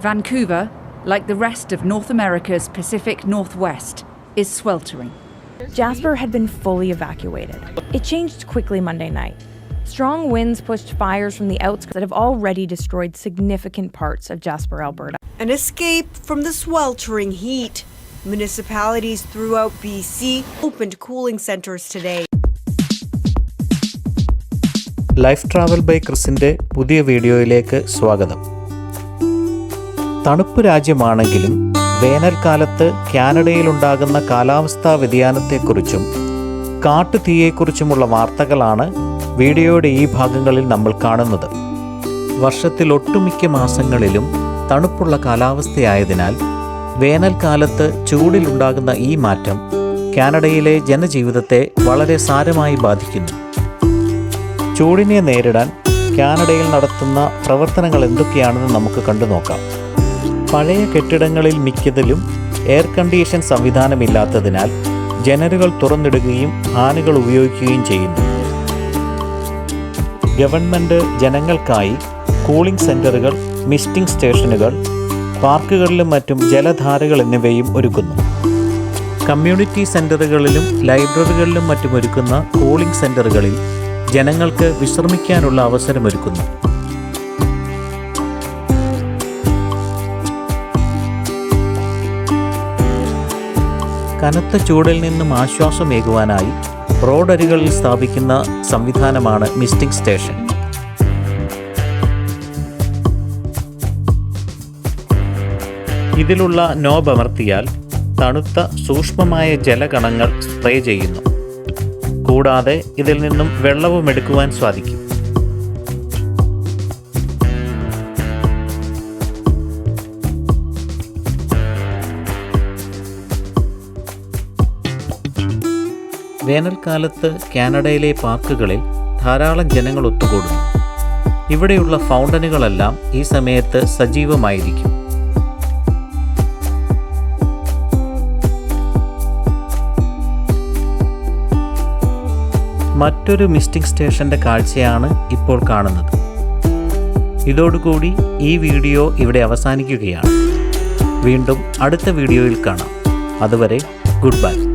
Vancouver, like the rest of North America's Pacific Northwest, is sweltering. Jasper had been fully evacuated. It changed quickly Monday night. Strong winds pushed fires from the outskirts that have already destroyed significant parts of Jasper, Alberta. An escape from the sweltering heat. Municipalities throughout BC opened cooling centers today. Life travel by ക്രിസിൻ്റെ പുതിയ വീഡിയോയിലേക്ക് സ്വാഗതം തണുപ്പ് രാജ്യമാണെങ്കിലും വേനൽക്കാലത്ത് കാനഡയിലുണ്ടാകുന്ന കാലാവസ്ഥാ വ്യതിയാനത്തെക്കുറിച്ചും കാട്ടുതീയെക്കുറിച്ചുമുള്ള വാർത്തകളാണ് വീഡിയോയുടെ ഈ ഭാഗങ്ങളിൽ നമ്മൾ കാണുന്നത്. വർഷത്തിൽ ഒട്ടുമിക്ക മാസങ്ങളിലും തണുപ്പുള്ള കാലാവസ്ഥയായതിനാൽ വേനൽക്കാലത്ത് ചൂടിലുണ്ടാകുന്ന ഈ മാറ്റം കാനഡയിലെ ജനജീവിതത്തെ വളരെ സാരമായി ബാധിക്കുന്നു. ചൂടിനെ നേരിടാൻ കാനഡയിൽ നടത്തുന്ന പ്രവർത്തനങ്ങൾ എന്തൊക്കെയാണെന്ന് നമുക്ക് കണ്ടു നോക്കാം പഴയ കെട്ടിടങ്ങളിൽ മിക്കതിലും എയർ കണ്ടീഷൻ സംവിധാനമില്ലാത്തതിനാൽ ജനലുകൾ തുറന്നിടുകയും ആനകൾ ഉപയോഗിക്കുകയും ചെയ്യുന്നു. ഗവൺമെന്റ് ജനങ്ങൾക്കായി കൂളിംഗ് സെന്ററുകൾ മിസ്റ്റിംഗ് സ്റ്റേഷനുകൾ പാർക്കുകളിലും മറ്റും ജലധാരകൾ എന്നിവയും ഒരുക്കുന്നു. കമ്മ്യൂണിറ്റി സെന്ററുകളിലും ലൈബ്രറികളിലും മറ്റും ഒരുക്കുന്ന കൂളിംഗ് സെന്ററുകളിൽ ജനങ്ങൾക്ക് വിശ്രമിക്കാനുള്ള അവസരമൊരുക്കുന്നു. കനത്ത ചൂടിൽ നിന്നും ആശ്വാസമേകുവാനായി റോഡരികളിൽ സ്ഥാപിക്കുന്ന സംവിധാനമാണ് മിസ്റ്റിംഗ് സ്റ്റേഷൻ. ഇതിലുള്ള നോബ് അമർത്തിയാൽ തണുത്ത സൂക്ഷ്മമായ ജലകണങ്ങൾ സ്പ്രേ ചെയ്യുന്നു. കൂടാതെ ഇതിൽ നിന്നും വെള്ളവും എടുക്കുവാൻ സാധിക്കും. വേനൽക്കാലത്ത് കാനഡയിലെ പാർക്കുകളിൽ ധാരാളം ജനങ്ങൾ ഒത്തുകൂടുന്നു. ഇവിടെയുള്ള ഫൗണ്ടനുകളെല്ലാം ഈ സമയത്ത് സജീവമായിരിക്കും. മറ്റൊരു മിസ്റ്റിംഗ് സ്റ്റേഷന്റെ കാഴ്ചയാണ് ഇപ്പോൾ കാണുന്നത്. ഇതോടുകൂടി ഈ വീഡിയോ ഇവിടെ അവസാനിക്കുകയാണ്. വീണ്ടും അടുത്ത വീഡിയോയിൽ കാണാം. അതുവരെ ഗുഡ് ബൈ.